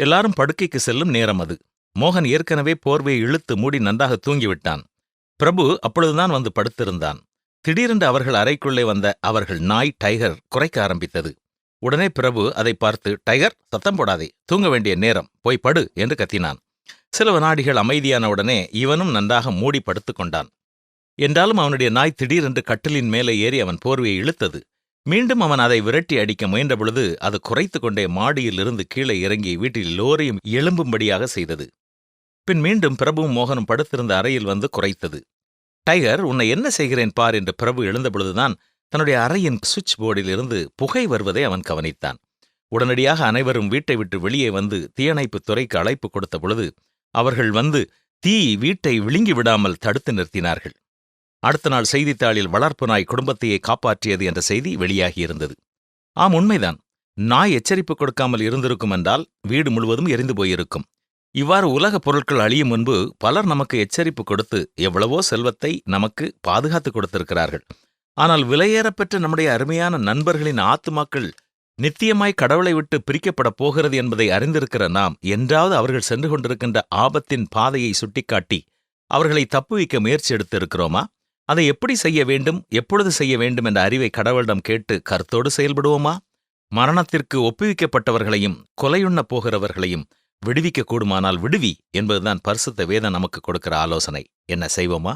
எல்லாரும் படுக்கைக்கு செல்லும் நேரம் அது. மோகன் ஏற்கனவே போர்வையை இழுத்து மூடி நன்றாக தூங்கிவிட்டான். பிரபு அப்பொழுதுதான் வந்து படுத்திருந்தான். திடீரென்று அவர்கள் அறைக்குள்ளே வந்த அவர்கள் நாய் டைகர் குறைக்க ஆரம்பித்தது. உடனே பிரபு அதை பார்த்து டைகர் சத்தம் போடாதே தூங்க வேண்டிய நேரம் போய் படு என்று கத்தினான். சில வினாடிகள் அமைதியான உடனே இவனும் நன்றாக மூடி படுத்துக் கொண்டான். என்றாலும் அவனுடைய நாய் திடீரென்று கட்டிலின் மேலே ஏறி அவன் போர்வையை இழுத்தது. மீண்டும் அவன் அதை விரட்டி அடிக்க முயன்றபொழுது அது குறைத்து கொண்டே மாடியிலிருந்து கீழே இறங்கி வீட்டில் லோரியும் எழும்பும்படியாக செய்தது. பின் மீண்டும் பிரபுவும் மோகனும் படுத்திருந்த அறையில் வந்து குறைத்தது. டைகர் உன்னை என்ன செய்கிறேன் பார்? என்று பிரபு எழுந்தபொழுதுதான் தன்னுடைய அறையின் சுவிட்ச் போர்டில் இருந்து புகை வருவதை அவன் கவனித்தான். உடனடியாக அனைவரும் வீட்டை விட்டு வெளியே வந்து தீயணைப்புத் துறைக்கு அழைப்பு கொடுத்த பொழுது அவர்கள் வந்து தீ வீட்டை விழுங்கி விடாமல் தடுத்து நிறுத்தினார்கள். அடுத்த நாள் செய்தித்தாளில் வளர்ப்பு நாய் குடும்பத்தையே காப்பாற்றியது என்ற செய்தி வெளியாகியிருந்தது. ஆம் உண்மைதான். நாய் எச்சரிப்பு கொடுக்காமல் இருந்திருக்கும் என்றால் வீடு முழுவதும் எரிந்து போயிருக்கும். இவ்வாறு உலகப் பொருட்கள் அழியும் முன்பு பலர் நமக்கு எச்சரிப்பு கொடுத்து எவ்வளவோ செல்வத்தை நமக்கு பாதுகாத்து கொடுத்திருக்கிறார்கள். ஆனால் விலையேறப்பெற்ற நம்முடைய அருமையான நண்பர்களின் ஆத்துமாக்கள் நித்தியமாய் கடவுளை விட்டு பிரிக்கப்படப் போகிறது என்பதை அறிந்திருக்கிற நாம் என்றாவது அவர்கள் சென்று கொண்டிருக்கின்ற ஆபத்தின் பாதையை சுட்டிக்காட்டி அவர்களை தப்புவிக்க முயற்சி எடுத்திருக்கிறோமா? அதை எப்படி செய்ய வேண்டும் எப்பொழுது செய்ய வேண்டும் என்ற அறிவை கடவுளிடம் கேட்டு கருத்தோடு செயல்படுவோமா? மரணத்திற்கு ஒப்புவிக்கப்பட்டவர்களையும் கொலையுண்ணப் போகிறவர்களையும் விடுவிக்க கூடுமானால் விடுவி என்பதுதான் பரிசுத்த வேதம் நமக்கு கொடுக்கிற ஆலோசனை. என்ன செய்வோமா?